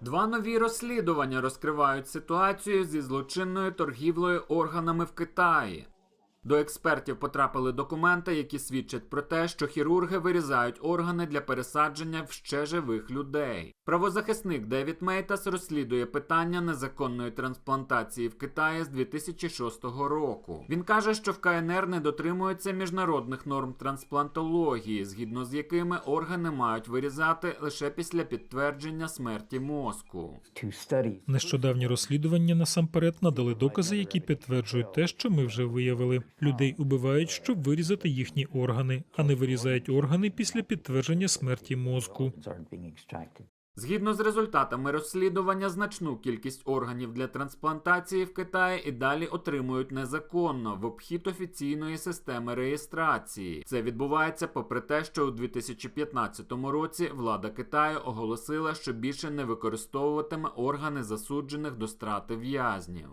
Два нові розслідування розкривають ситуацію зі злочинною торгівлею органами в Китаї. До експертів потрапили документи, які свідчать про те, що хірурги вирізають органи для пересадження в ще живих людей. Правозахисник Девід Мейтас розслідує питання незаконної трансплантації в Китаї з 2006 року. Він каже, що в КНР не дотримуються міжнародних норм трансплантології, згідно з якими органи мають вирізати лише після підтвердження смерті мозку. Нещодавні розслідування насамперед надали докази, які підтверджують те, що ми вже виявили. Людей убивають, щоб вирізати їхні органи, а не вирізають органи після підтвердження смерті мозку. Згідно з результатами розслідування, значну кількість органів для трансплантації в Китаї і далі отримують незаконно в обхід офіційної системи реєстрації. Це відбувається попри те, що у 2015 році влада Китаю оголосила, що більше не використовуватиме органи засуджених до страти в'язнів.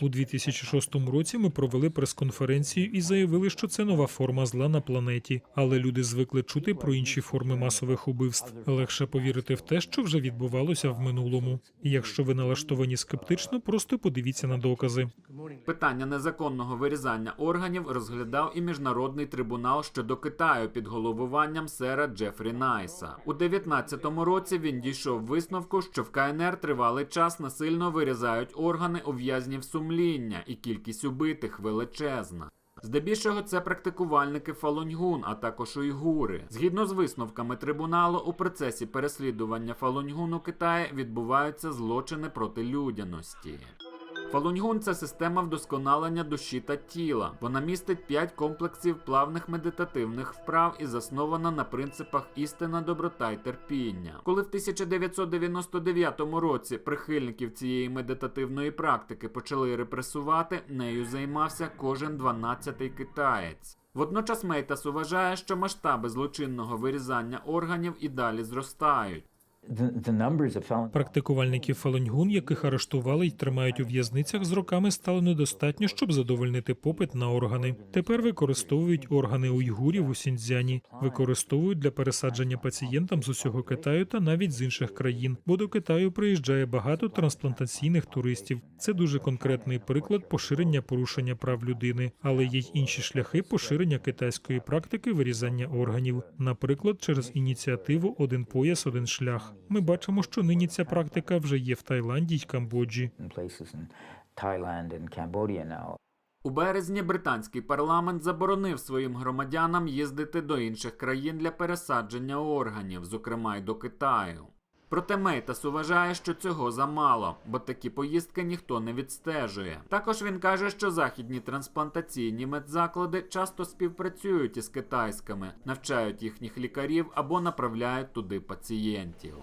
У 2006 році ми провели прес-конференцію і заявили, що це нова форма зла на планеті. Але люди звикли чути про інші форми масових убивств. Легше повірити в те, що вже відбувалося в минулому. І якщо ви налаштовані скептично, просто подивіться на докази. Питання незаконного вирізання органів розглядав і міжнародний трибунал щодо Китаю під головуванням сера Джефрі Найса. У 19-му році він дійшов висновку, що в КНР тривалий час насильно вирізають органи у в'язнів сумління, і кількість убитих величезна. Здебільшого це практикувальники Фалуньгун, а також уйгури. Згідно з висновками трибуналу, у процесі переслідування Фалуньгун у Китаї відбуваються злочини проти людяності. Фалуньгун це система вдосконалення душі та тіла. Вона містить п'ять комплексів плавних медитативних вправ і заснована на принципах істина, доброта й терпіння. Коли в 1999 році прихильників цієї медитативної практики почали репресувати, нею займався кожен 12-й китаєць. Водночас Мейтас вважає, що масштаби злочинного вирізання органів і далі зростають. Практикувальників Фалуньгун, яких арештували й тримають у в'язницях, з роками стало недостатньо, щоб задовольнити попит на органи. Тепер використовують органи уйгурів у Сіньцзяні, використовують для пересадження пацієнтам з усього Китаю та навіть з інших країн. Бо до Китаю приїжджає багато трансплантаційних туристів. Це дуже конкретний приклад поширення порушення прав людини, але є й інші шляхи поширення китайської практики вирізання органів, наприклад, через ініціативу Один пояс, один шлях. Ми бачимо, що нині ця практика вже є в Таїланді й Камбоджі. У березні британський парламент заборонив своїм громадянам їздити до інших країн для пересадження органів, зокрема й до Китаю. Проте Мейтас вважає, що цього замало, бо такі поїздки ніхто не відстежує. Також він каже, що західні трансплантаційні медзаклади часто співпрацюють із китайськими, навчають їхніх лікарів або направляють туди пацієнтів.